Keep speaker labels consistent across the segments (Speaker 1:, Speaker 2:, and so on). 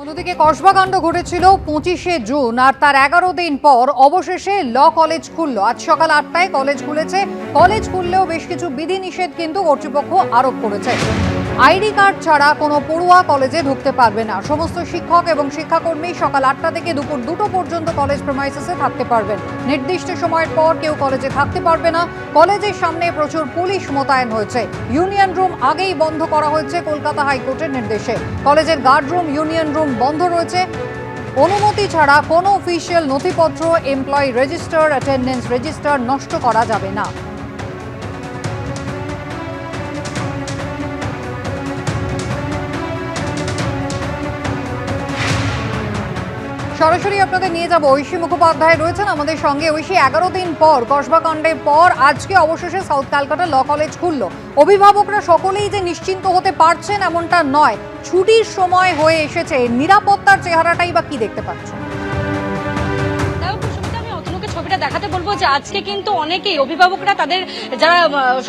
Speaker 1: অন্যদিকে কসবাকাণ্ড ঘটেছিল পঁচিশে জুন আর তার এগারো দিন পর অবশেষে ল কলেজ খুলল। আজ সকাল আটটায় কলেজ খুলেছে। কলেজ খুললেও বেশ কিছু বিধিনিষেধ কিন্তু কর্তৃপক্ষ আরোপ করেছে। আইডি কার্ড ছাড়া কোনো পড়ুয়া কলেজে ঢুকতে পারবে না। সমস্ত শিক্ষক এবং শিক্ষাকর্মী সকাল আটটা থেকে দুপুর দুটো পর্যন্ত কলেজ প্রেমাইসেসে থাকতে পারবেন। নির্দিষ্ট সময়ের পর কেউ কলেজে থাকতে পারবে না। কলেজের সামনে প্রচুর পুলিশ মোতায়েন হয়েছে। ইউনিয়ন রুম আগেই বন্ধ করা হয়েছে কলকাতা হাইকোর্টের নির্দেশে। কলেজের গার্ড রুম, ইউনিয়ন রুম বন্ধ রয়েছে। অনুমতি ছাড়া কোনো অফিসিয়াল নথিপত্র এমপ্লয়ি রেজিস্টার অ্যাটেন্ডেন্স রেজিস্টার নষ্ট করা যাবে না। সরাসরি আপনাদের নিয়ে যাব। ঐশী মুখোপাধ্যায় রয়েছেন আমাদের সঙ্গে। ঐশী, এগারো দিন পর, কসবাকাণ্ডের পর আজকে অবশেষে সাউথ ক্যালকাটা ল কলেজ খুলল। অভিভাবকরা সকলেই যে নিশ্চিন্ত হতে পারছেন এমনটা নয়। ছুটির সময় হয়ে এসেছে। নিরাপত্তার চেহারাটাই বা কি দেখতে পাচ্ছ?
Speaker 2: দেখাতে বলব যে আজকে কিন্তু অনেকেই অভিভাবকরা তাদের, যারা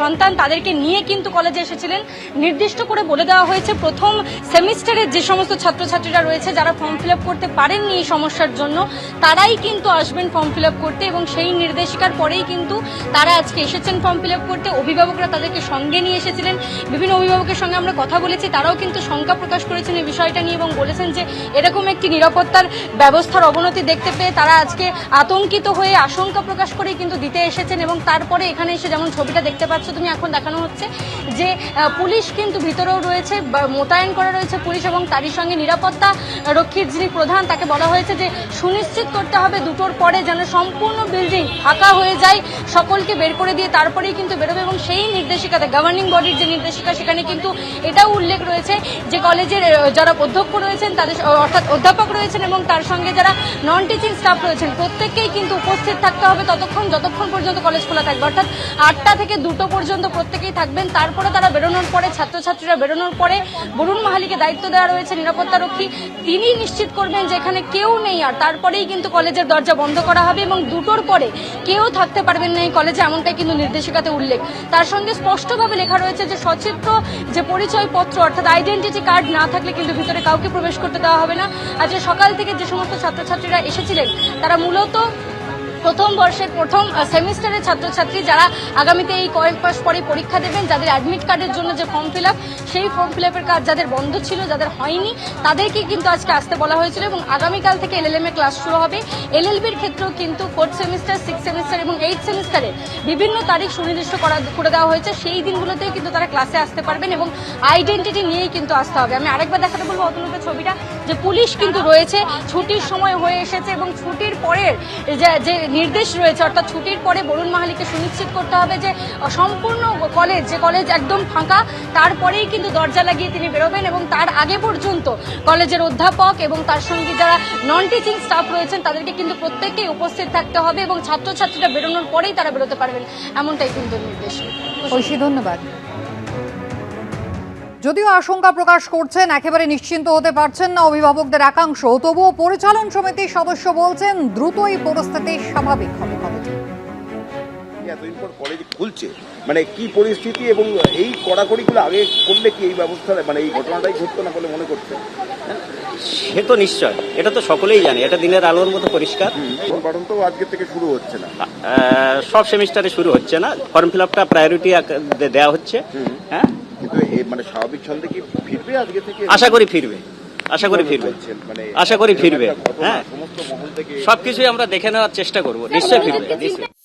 Speaker 2: সন্তান তাদেরকে নিয়ে কিন্তু কলেজে এসেছিলেন। নির্দিষ্ট করে বলে দেওয়া হয়েছে, প্রথম সেমিস্টারের যে সমস্ত ছাত্রছাত্রীরা রয়েছে, যারা ফর্ম ফিল করতে পারেননি এই সমস্যার জন্য, তারাই কিন্তু আসবেন ফর্ম ফিল করতে এবং সেই নির্দেশিকার পরেই কিন্তু তারা আজকে এসেছেন ফর্ম ফিল করতে। অভিভাবকরা তাদেরকে সঙ্গে নিয়ে এসেছিলেন। বিভিন্ন অভিভাবকের সঙ্গে আমরা কথা বলেছি, তারাও কিন্তু শঙ্কা প্রকাশ করেছেন এই বিষয়টা নিয়ে এবং বলেছেন যে এরকম একটি নিরাপত্তার ব্যবস্থার অবনতি দেখতে পেয়ে তারা আজকে আতঙ্কিত হয়ে আশঙ্কা প্রকাশ করেই কিন্তু দিতে এসেছেন এবং তারপরে এখানে এসে যেমন ছবিটা দেখতে পাচ্ছ তুমি, এখন দেখানো হচ্ছে যে পুলিশ কিন্তু ভিতরেও রয়েছে মোতায়েন করা রয়েছে পুলিশ এবং তারই সঙ্গে নিরাপত্তা রক্ষীর যিনি প্রধান, তাকে বলা হয়েছে যে সুনিশ্চিত করতে হবে দুটোর পরে যেন সম্পূর্ণ বিল্ডিং ফাঁকা হয়ে যায়, সকলকে বের করে দিয়ে তারপরেই কিন্তু বেরোবে এবং সেই নির্দেশিকাতে গভর্নিং বডির যে নির্দেশিকা, সেখানে কিন্তু এটাও উল্লেখ রয়েছে কলেজের যারা অধ্যক্ষ রয়েছেন, তাদের অর্থাৎ অধ্যাপক রয়েছেন এবং তার সঙ্গে যারা নন টিচিং স্টাফ রয়েছেন, প্রত্যেককেই কিন্তু উপস্থিত থাকতে হবে ততক্ষণ, যতক্ষণ পর্যন্ত কলেজ খোলা থাকবে। অর্থাৎ আটটা থেকে দুটো পর্যন্ত প্রত্যেকেই থাকবেন। তারপরে তারা বেরোনোর পরে, ছাত্রছাত্রীরা বেরোনোর পরে বরুণ মাহালিকে দায়িত্ব দেওয়া রয়েছে নিরাপত্তা রক্ষী তিনি নিশ্চিত করবেন যে এখানে কেউ নেই আর তারপরেই কিন্তু কলেজের দরজা বন্ধ করা হবে এবং দুটোর পরে কেউ থাকতে পারবেন না এই কলেজে, এমনটাই কিন্তু নির্দেশিকাতে উল্লেখ। তার সঙ্গে স্পষ্টভাবে লেখা রয়েছে যে সচিত্র যে পরিচয়পত্র, অর্থাৎ আইডেন্টিটি কার্ড না থাকলে কিন্তু ভিতরে কাউকে প্রবেশ করতে দেওয়া হবে না। আজকে সকাল থেকে যে সমস্ত ছাত্রছাত্রীরা এসেছিলেন, তারা মূলত প্রথম বর্ষের প্রথম সেমিস্টারের ছাত্রছাত্রী যারা আগামীতে এই কয়েক মাস পরে পরীক্ষা দেবেন, যাদের অ্যাডমিট কার্ডের জন্য যে ফর্ম ফিল সেই ফর্ম ফিল কাজ যাদের বন্ধ ছিল, যাদের হয়নি, তাদেরকে কিন্তু আজকে আসতে বলা হয়েছিল এবং আগামীকাল থেকে এলএলএম এ ক্লাস শুরু হবে। এলএলবির ক্ষেত্রেও কিন্তু ফোর্থ সেমিস্টার সিক্স সেমিস্টার এবং এইট সেমিস্টারে বিভিন্ন তারিখ সুনির্দিষ্ট করা, করে দেওয়া হয়েছে। সেই দিনগুলোতেও কিন্তু তারা ক্লাসে আসতে পারবেন এবং আইডেন্টিটি নিয়েই কিন্তু আসতে হবে। আমি আরেকবার দেখাতে বলব অতনুকে ছবিটা, যে পুলিশ কিন্তু রয়েছে, ছুটির সময় হয়ে এসেছে এবং ছুটির পরের যে নির্দেশ রয়েছে, অর্থাৎ ছুটির পরে বরুণ মাহালিকে সুনিশ্চিত করতে হবে যে সম্পূর্ণ কলেজ যে কলেজ একদম ফাঁকা, তারপরেই কিন্তু দরজা লাগিয়ে তিনি বেরোবেন এবং তার আগে পর্যন্ত কলেজের অধ্যাপক এবং তার সঙ্গে যারা নন টিচিং স্টাফ রয়েছেন, তাদেরকে কিন্তু প্রত্যেককেই উপস্থিত থাকতে হবে এবং ছাত্রছাত্রীরা বেরোনোর পরেই তারা বেরোতে পারবেন। এমনটাই কিন্তু নির্দেশ
Speaker 1: ধন্যবাদ। যদিও আশঙ্কা প্রকাশ করছেন একেবারে নিশ্চিন্ত হতে পারছেন না অভিভাবকদের একাংশ। তবুও পরিচালন সমিতির সদস্য বলছেন দ্রুতই পরিস্থিতি স্বাভাবিক হবে কলেজে
Speaker 3: এতদিন পর কলেজ খুলছে? মানে কি পরিস্থিতি এবং এই কড়াকড়িগুলো আগে করলে কি এই ব্যবস্থা মানে এই ঘটনাটাই ঘটতো না বলে মনে করছে
Speaker 4: সে তো নিশ্চয় এটা তো সকলেই জানে এটা দিনের আলোর মতো পরিষ্কার।
Speaker 3: বারণ তো আজকে থেকে শুরু হচ্ছে না।
Speaker 4: সব সেমিস্টারে শুরু হচ্ছে না ফর্ম ফিল আপটা প্রায়োরিটি দেওয়া হচ্ছে। হ্যাঁ?
Speaker 3: কিন্তু মানে স্বাভাবিক ছন্দে কি ফিরবে আজকে থেকে?
Speaker 4: আশা করি ফিরবে। আশা করি ফিরবে।
Speaker 3: মানে
Speaker 4: আশা করি ফিরবে। হ্যাঁ।
Speaker 3: সমস্ত মহল থেকে
Speaker 4: সবকিছুই আমরা দেখে নেওয়ার চেষ্টা করব। নিশ্চয়ই ফিরবে। নিশ্চয়ই।